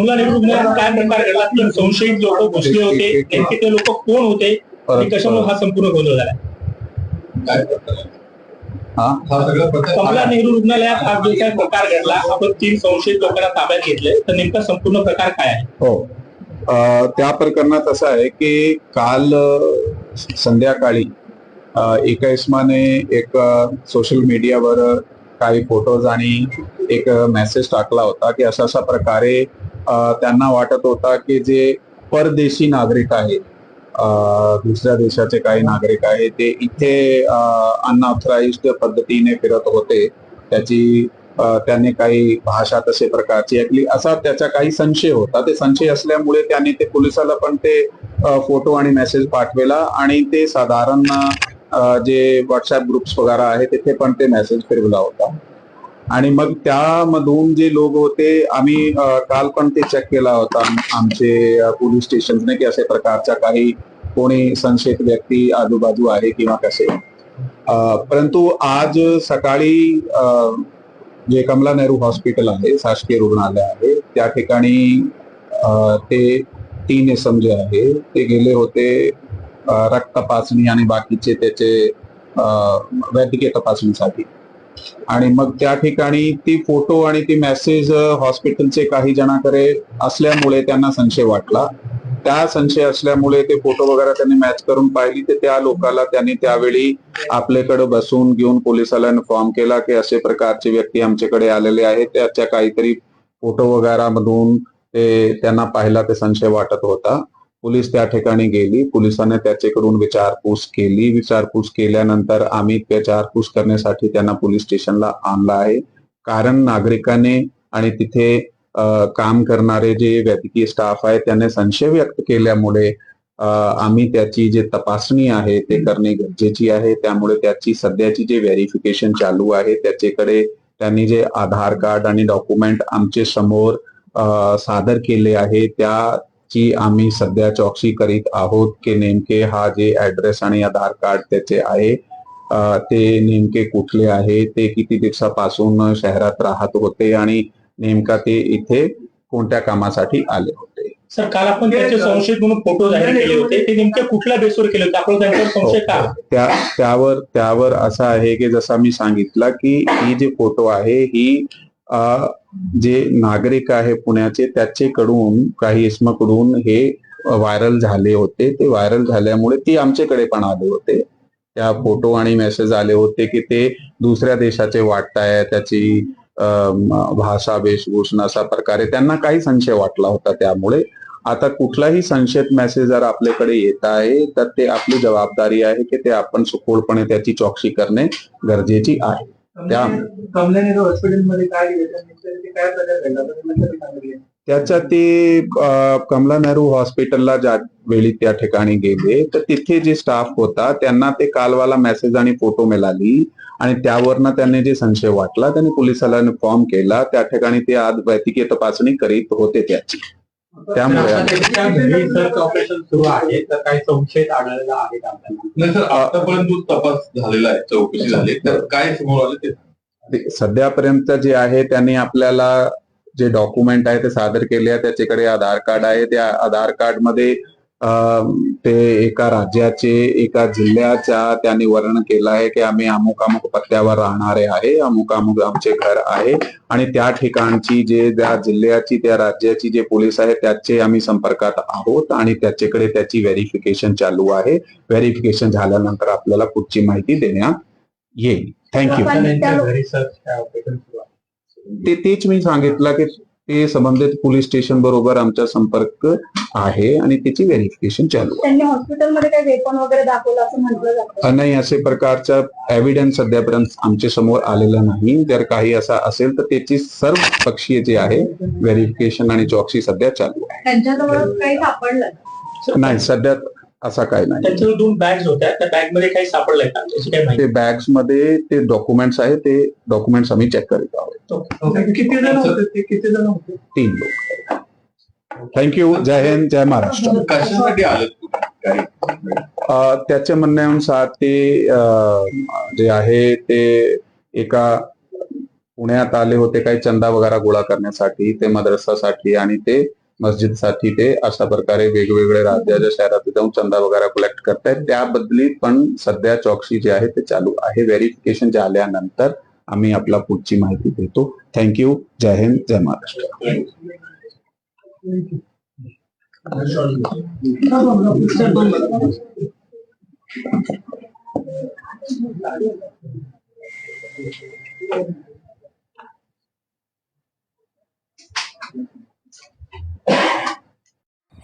कमला नेहरू रुग्णालयात काय प्रकार घडला तीन संशयित लोक घुसले होते. नेमके ते लोक कोण होते? आणि कशामुळे हा संपूर्ण गोंधळ झाला? कमला नेहरू रुग्णालयात हा जो काय प्रकार घडला आपण तीन संशयित लोकांना ताब्यात घेतले तर नेमका संपूर्ण प्रकार काय आहे? हो. त्या प्रकरणात असं आहे की काल संध्याकाळी एका इस्माने एक सोशल मीडियावर काही फोटोज आणि एक मेसेज टाकला होता की अशा अशा प्रकारे त्यांना वाटत होता की जे परदेशी नागरिक आहेत दुसऱ्या देशाचे काही नागरिक आहेत ते इथे अनऑथराइज्ड पद्धतीने फिरत होते. त्याची त्याने काही भाषा तसे प्रकारची ऐकली. असा त्याचा काही संशय होता. ते संशय असल्यामुळे त्याने ते पोलिसाला पण ते फोटो आणि मेसेज पाठवला आणि ते साधारण जे व्हॉट्सअप ग्रुप्स वगैरे आहे तिथे पण ते मेसेज फिरवला होता. आणि मग त्यामधून जे लोक होते आम्ही काल पण ते चेक केला होता आमचे अ, पोलीस स्टेशनने की असे प्रकारच्या काही कोणी संशयित व्यक्ती आजूबाजू आहे किंवा कसे. परंतु आज सकाळी अ, जे कमला नेहरू हॉस्पिटल आहे शासकीय रुग्णालय आहे त्या ठिकाणी ते तीन इसम जे आहे ते गेले होते रक्त तपासणी आणि बाकीचे त्याचे वैद्यकीय तपासणीसाठी. आणि मग त्या ठिकाणी ती फोटो आणि ती मेसेज हॉस्पिटलचे काही जणांकडे असल्यामुळे त्यांना संशय वाटला. त्या संशय असल्यामुळे ते फोटो वगैरे त्यांनी मॅच करून पाहिली. तर त्या लोकाला त्यांनी त्यावेळी आपल्याकडे बसून घेऊन पोलिसाला इन्फॉर्म केला की असे प्रकारचे व्यक्ती आमच्याकडे आलेले आहेत. त्याच्या काहीतरी फोटो वगैरे मधून ते त्यांना पाहिला ते संशय वाटत होता. पोलीस त्या ठिकाणी गेली. पोलिसांनी त्याच्याकडून विचारपूस केली. विचारपूस केल्यानंतर आम्ही विचारपूस करण्यासाठी त्यांना पोलीस स्टेशनला आणलं आहे. कारण नागरिकाने आणि तिथे काम करणारे जे वैद्यकीय स्टाफ आहे त्याने संशय व्यक्त केल्यामुळे आम्ही त्याची जे तपासणी आहे ते करणे गरजेची आहे. त्यामुळे त्याची सध्याची जे व्हेरिफिकेशन चालू आहे त्याच्याकडे त्यांनी जे आधार कार्ड आणि डॉक्युमेंट आमचे समोर सादर केले आहे त्या त्याची आम्ही सध्या चौकशी करीत आहोत की नेमके हा जे ऍड्रेस आणि आधार कार्ड त्याचे आहे ते नेमके कुठले आहे ते किती दिवसापासून शहरात राहत होते आणि नेमका ते इथे कोणत्या कामासाठी आले होते? सर काल आपण त्याचे संशयित म्हणून फोटो जाहीर केले होते. ते नेमक्या कुठल्या बेसवर केले होते? आपल्याला त्यांच्यावर संशय का? त्या त्यावर त्यावर असं आहे की जसं मी सांगितलं की ही जे फोटो आहे ही जे नागरिक आहे पुण्याचे त्याचेकडून काही इसमकडून हे व्हायरल झाले होते. ते व्हायरल झाल्यामुळे ती आमच्याकडे पण आले होते. त्या फोटो आणि मेसेज आले होते की ते दुसऱ्या देशाचे वाटताय त्याची भाषा वेशभूषण अशा प्रकारे त्यांना काही संशय वाटला होता त्यामुळे. आता कुठलाही संशयित मेसेज जर आपल्याकडे येत आहे तर ते आपली जबाबदारी आहे की ते आपण सुखोलपणे त्याची चौकशी करणे गरजेची आहे. त्या कमला नेहरू हॉस्पिटलमध्ये काय गेलं नेमकं काय प्रकार घडला? तर तुम्ही तरी सांगितले. त्याच्या ते कमला नेहरू हॉस्पिटलला ज्या वेळी त्या ठिकाणी गेले तर तिथे जे स्टाफ होता त्यांना ते कालवाला मेसेज आणि फोटो मिळाली. आणि त्यावरनं त्यांनी जे संशय वाटला त्यांनी पोलिसाला इन्फॉर्म केला. त्या ठिकाणी ते आज वैद्यकीय तपासणी करीत होते त्याची. त्यामुळे तर आता त्याच्या घरी सर्च ऑपरेशन सुरू आहे तर काही संशयित आढळलेला आहेत आपल्याला? नाही सर आतापर्यंत जो तपास झालेला आहे चौकशी झाली तर काय समोर आलं ते ते सध्यापर्यंत जे आहे त्यांनी आपल्याला जे डॉक्युमेंट आहे ते सादर केले आहे. त्याच्याकडे आधार कार्ड आहे. त्या आधार कार्डमध्ये ते एका राज्याचे एका जिल्ह्याच्या त्यांनी वर्णन केलं आहे की आम्ही अमुक अमुक पत्त्यावर राहणारे आहे अमुक अमुक आमचे घर आहे आणि त्या ठिकाणची जे त्या जिल्ह्याची त्या राज्याची जे पोलीस आहे त्याचे आम्ही संपर्कात आहोत आणि त्याच्याकडे त्याची व्हेरिफिकेशन चालू आहे. व्हेरिफिकेशन झाल्यानंतर आपल्याला पुढची माहिती देण्यात येईल. थँक्यू ते तेच मी सांगितलं की ते संबंधित पोलीस स्टेशन बरोबर आमचा संपर्क आहे आणि त्याची व्हेरिफिकेशन चालू त्यांनी हॉस्पिटलमध्ये काही वेपन वगैरे दाखवलं असं म्हटलं जातं. आहे नाही असे प्रकारचा एव्हिडन्स सध्यापर्यंत आमच्यासमोर आलेला नाही. जर काही असा असेल तर त्याची सर्व पक्षीय जे आहे व्हेरिफिकेशन आणि चौकशी सध्या चालू त्यांच्याजवळ काही सापडलं? आहे नाही सध्या असा काही नाही. त्यांच्यावर दोन बॅग्स होत्या त्या बॅगमध्ये काही सापडलंय का? त्याची माहिती? ते बॅग्समध्ये ते डॉक्युमेंट्स आहे ते डॉक्युमेंट्स आम्ही चेक करीत आहोत. ओके, किती जण होते? ते किती जण होते? तीन लोक. थँक्यू जय हिंद जय महाराष्ट्र. कशासाठी आलं? काय अ, त्याच्या म्हणण्यानुसार ते अ, जे आहे ते एका पुण्यात आले होते काही चंदा वगैरे गोळा करण्यासाठी ते मदरसासाठी आणि ते मस्जिदसाठी ते अशा प्रकारे वेगवेगळ्या राज्याच्या शहरात जाऊन चंदा वगैरे कलेक्ट करतायत त्याबदली पण सध्या चौकशी जे आहे ते चालू आहे. व्हेरिफिकेशन झाल्यानंतर आम्ही आपला पुढची माहिती देतो. थँक्यू जय हिंद जय महाराष्ट्र.